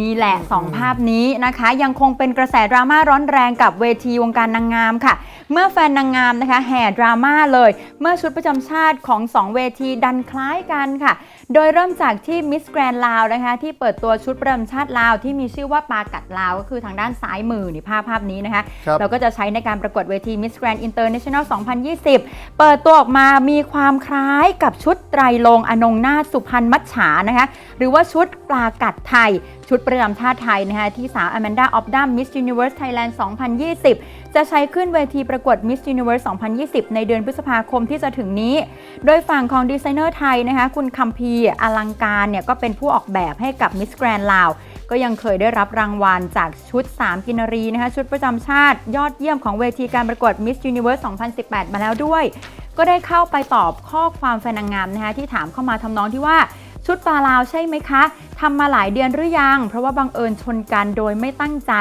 นี่แหละสองภาพนี้นะคะ ยังคงเป็นกระแสดราม่าร้อนแรงกับเวทีวงการนางงามค่ะ เมื่อแฟนนางงามนะคะแห่ดราม่าเลย เมื่อชุดประจำชาติของ 2 เวทีดันคล้ายกันค่ะ โดยเริ่มจากที่มิสแกรนลาวนะคะที่เปิดตัวชุดประจำชาติลาวที่มีชื่อว่าปากัดลาว ก็คือทางด้านซ้ายมือนี่ภาพภาพนี้นะคะครับเราก็จะใช้ในการประกวดเวที Miss Grand International 2020 เปิดตัวออกมามีความคล้ายกับชุดไตรลงอนงนาถสุพรรณมัจฉานะคะหรือว่าชุดปลากัดไทย ชุดประจำชาติไทยนะคะที่สาวอแมนดาออฟดัม Miss Universe Thailand 2020จะใช้ขึ้นเวทีประกวด Miss Universe 2020 ในเดือนพฤษภาคมที่จะถึงนี้ โดยฝั่งของดีไซเนอร์ไทยนะคะคุณคัมพีอลังการเนี่ยก็เป็นผู้ออกแบบให้กับ Miss Grand ลาวก็ยังเคยได้รับรางวัลจากชุด 3 กินรีนะคะชุดประจำชาติยอดเยี่ยมของเวทีการประกวด Miss Universe 2018 มาแล้วด้วย ก็ได้เข้าไปตอบข้อความแฟนนางงามนะคะที่ถามเข้ามาทำนองที่ว่าชุดปลาลาวใช่ไหมคะทำมาหลายเดือนหรือยัง เพราะว่าบังเอิญชนกันโดยไม่ตั้งใจ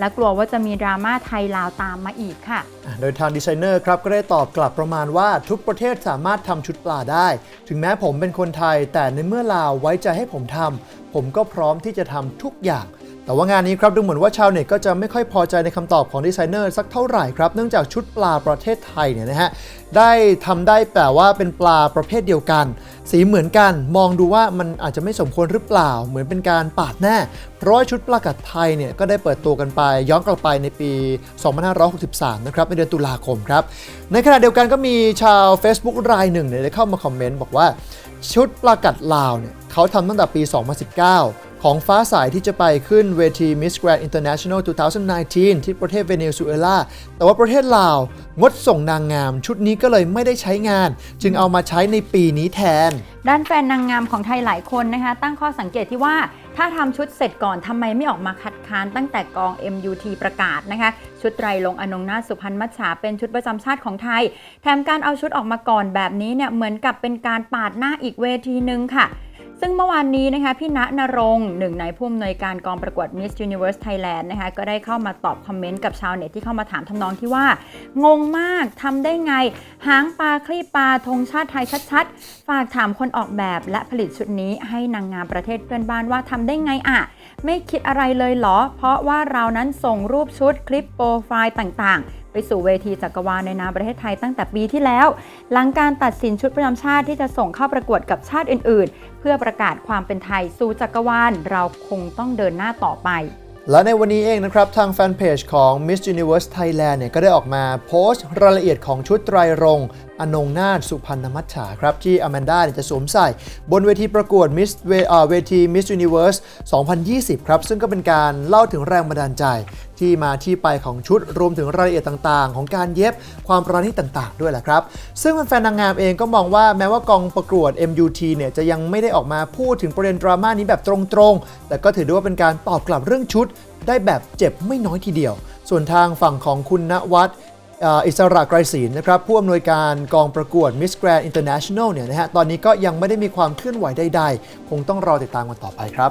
และกลัวว่าจะมีดราม่าไทยลาวตามมาอีกค่ะ โดยทางดีไซเนอร์ครับก็ได้ตอบกลับประมาณว่าทุกประเทศสามารถทำชุดปลาได้ ถึงแม้ผมเป็นคนไทย แต่ในเมื่อลาวไว้ใจให้ผมทำผมก็พร้อมที่จะทำทุกอย่าง แต่ว่างานนี้ครับดูเหมือนว่าชาวเน็ตก็จะไม่ค่อยพอใจในคำตอบของดีไซเนอร์สักเท่าไหร่ครับ เนื่องจากชุดปลาประเทศไทยเนี่ยนะฮะได้ทำได้แต่ว่าเป็นปลาประเภทเดียวกัน สีเหมือนกันมองดูว่ามันอาจจะไม่สมควรหรือเปล่า เหมือนเป็นการปาดหน้า เพราะชุดปลากัดไทยเนี่ยก็ได้เปิดตัวกันไปย้อนกลับไปในปี 2563 นะครับในเดือนตุลาคมครับ ในขณะเดียวกันก็มีชาว Facebook รายหนึ่งเนี่ยได้เข้ามาคอมเมนต์บอกว่าชุดปลากัดลาวเนี่ยเขาทำตั้งแต่ปี 2019 ของฟ้าสายที่จะไปขึ้นเวที Miss Grand International 2019 ที่ประเทศเวเนซุเอลา แต่ว่าประเทศลาว งดส่งนางงาม ชุดนี้ก็เลยไม่ได้ใช้งาน จึงเอามาใช้ในปีนี้แทน ด้านแฟนนางงามของไทยหลายคนนะคะ ตั้งข้อสังเกตที่ว่าถ้าทำชุดเสร็จก่อนทำไมไม่ออกมาคัดค้านตั้งแต่กอง MUT ประกาศนะคะ ชุดไตรลงอนงนาสุพรรณมัจฉาเป็นชุดประจำชาติของไทย แถมการเอาชุดออกมาก่อนแบบนี้เนี่ยเหมือนกับเป็นการปาดหน้าอีกเวทีหนึ่งค่ะ ซึ่งเมื่อวานนี้นะคะพี่ณนรงค์หนึ่งในผู้อำนวยการกองประกวด Miss Universe Thailand นะคะก็ได้เข้ามาตอบคอมเมนต์กับชาวเน็ตที่เข้ามาถามทำนองที่ว่า งงมากทำได้ไง หางปลาคลี่ปลาธงชาติไทยชัดๆ ฝากถามคนออกแบบและผลิตชุดนี้ให้นางงามประเทศเพื่อนบ้านว่าทำได้ไงอะไม่คิดอะไรเลยเหรอ เพราะว่าเรานั้นส่งรูปชุดคลิปโปรไฟล์ต่างๆไปสู่เวทีจักรวาลในนามประเทศไทยตั้งแต่ปีที่แล้ว หลังการตัดสินชุดประจำชาติที่จะส่งเข้าประกวดกับชาติอื่น ๆ เพื่อประกาศความเป็นไทยสู่จักรวาลเราคงต้องเดินหน้าต่อไปและในวันนี้เองนะครับ ทางแฟนเพจของ Miss Universe Thailand เนี่ยก็ได้ออกมาโพสต์รายละเอียดของชุดไตรรงอนงนาถสุพรรณมัจฉาครับ ที่อแมนด้าจะสวมใส่บนเวทีประกวด Miss เวอ่าเวที Miss Universe 2020 ครับ ซึ่งก็เป็นการเล่าถึงแรงบันดาลใจ ที่มาที่ไปของชุดรวมถึงรายละเอียดต่างๆ ของการเย็บความประณีตต่างๆ ด้วยแหละครับ ซึ่งแฟนนางงามเองก็มองว่าแม้ว่ากองประกวด MUT เนี่ยจะยังไม่ได้ออกมาพูดถึงประเด็นดราม่านี้แบบตรงๆ แต่ก็ถือได้ว่าเป็นการตอบกลับเรื่องชุด ได้แบบเจ็บไม่น้อยทีเดียว ส่วนทางฝั่งของคุณณวัฒนอิสระไกรศีลนะครับผู้อำนวยการกองประกวด Miss Grand International เนี่ยนะฮะตอนนี้ก็ยังไม่ได้มีความเคลื่อนไหวใดๆ คงต้องรอติดตามกันต่อไปครับ